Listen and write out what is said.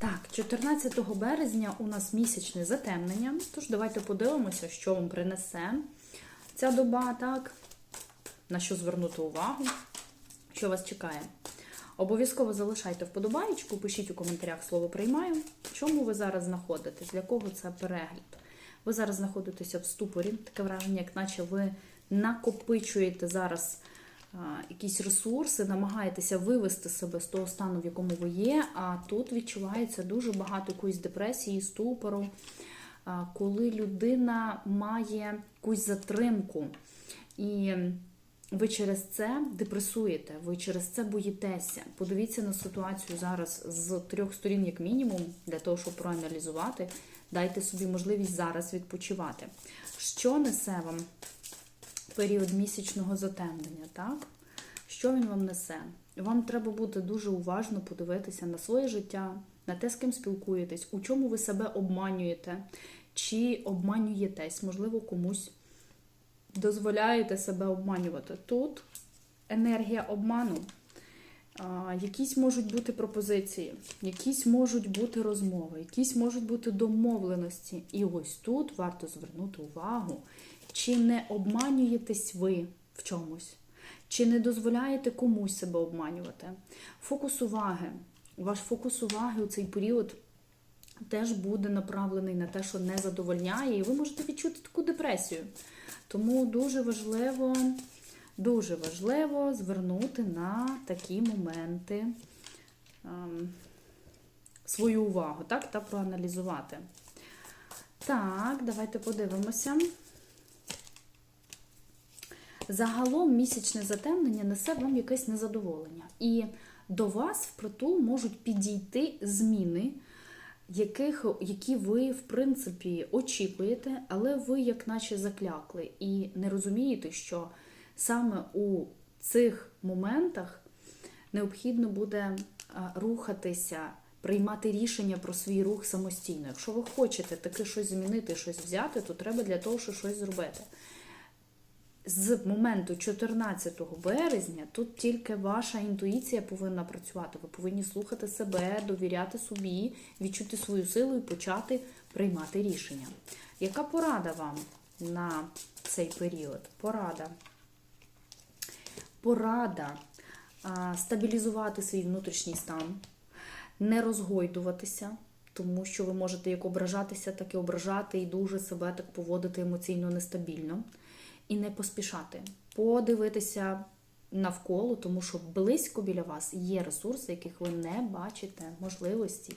Так, 14 березня у нас місячне затемнення. Тож давайте подивимося, що вам принесе ця доба, так? На що звернути увагу, що вас чекає. Обов'язково залишайте вподобаєчку, пишіть у коментарях слово приймаю. В чому ви зараз знаходитесь? Для кого це перегляд? Ви зараз знаходитеся в ступорі, таке враження, як наче ви накопичуєте зараз якісь ресурси, намагаєтеся вивести себе з того стану, в якому ви є. А тут відчувається дуже багато якоїсь депресії, ступору, коли людина має якусь затримку. І ви через це депресуєте, ви через це боїтеся. Подивіться на ситуацію зараз з трьох сторін, як мінімум, для того, щоб проаналізувати. Дайте собі можливість зараз відпочивати. Що несе вам період місячного затемнення, так? Що він вам несе? Вам треба бути дуже уважно подивитися на своє життя, на те, з ким спілкуєтесь, у чому ви себе обманюєте, чи обманюєтесь, можливо, комусь дозволяєте себе обманювати. Тут енергія обману. Якісь можуть бути пропозиції, якісь можуть бути розмови, якісь можуть бути домовленості. І ось тут варто звернути увагу, чи не обманюєтесь ви в чомусь, чи не дозволяєте комусь себе обманювати. Фокус уваги. Ваш фокус уваги у цей період теж буде направлений на те, що не задовольняє, і ви можете відчути таку депресію. Тому дуже важливо, дуже важливо звернути на такі моменти ем, свою увагу, так, та проаналізувати. Так, давайте подивимося. Загалом місячне затемнення несе вам якесь незадоволення. І до вас впритул можуть підійти зміни, яких, які ви, в принципі, очікуєте, але ви як наче заклякли і не розумієте, що саме у цих моментах необхідно буде рухатися, приймати рішення про свій рух самостійно. Якщо ви хочете таки щось змінити, щось взяти, то треба для того, щоб щось зробити. З моменту 14 березня тут тільки ваша інтуїція повинна працювати. Ви повинні слухати себе, довіряти собі, відчути свою силу і почати приймати рішення. Яка порада вам на цей період? Порада. Порада стабілізувати свій внутрішній стан, не розгойдуватися, тому що ви можете як ображатися, так і ображати, і дуже себе так поводити емоційно нестабільно. І не поспішати, подивитися навколо, тому що близько біля вас є ресурси, яких ви не бачите, можливості.